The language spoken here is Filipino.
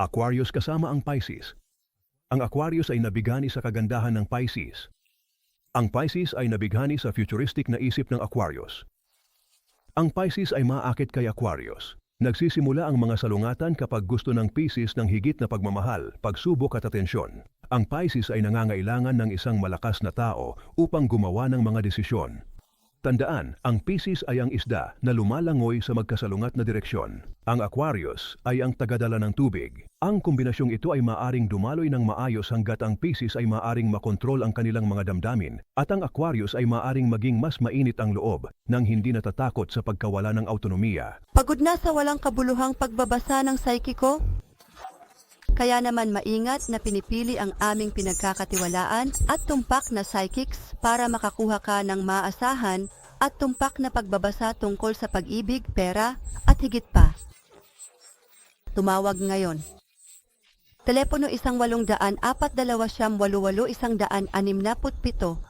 Aquarius kasama ang Pisces. Ang Aquarius ay nabigani sa kagandahan ng Pisces. Ang Pisces ay nabigani sa futuristic na isip ng Aquarius. Ang Pisces ay maakit kay Aquarius. Nagsisimula ang mga salungatan kapag gusto ng Pisces ng higit na pagmamahal, pagsubok at atensyon. Ang Pisces ay nangangailangan ng isang malakas na tao upang gumawa ng mga desisyon. Tandaan, ang Pisces ay ang isda na lumalangoy sa magkasalungat na direksyon. Ang Aquarius ay ang tagadala ng tubig. Ang kombinasyong ito ay maaring dumaloy ng maayos hanggat ang Pisces ay maaring makontrol ang kanilang mga damdamin at ang Aquarius ay maaring maging mas mainit ang loob nang hindi natatakot sa pagkawala ng autonomiya. Pagod na sa walang kabuluhang pagbabasa ng psyche ko? Kaya naman maingat na pinipili ang aming pinagkakatiwalaan at tumpak na psychics para makakuha ka ng maasahan at tumpak na pagbabasa tungkol sa pag-ibig, pera at higit pa. Tumawag ngayon. Telepono isang walong daan apat dalawa siyam walu walo isang daan anim naput pito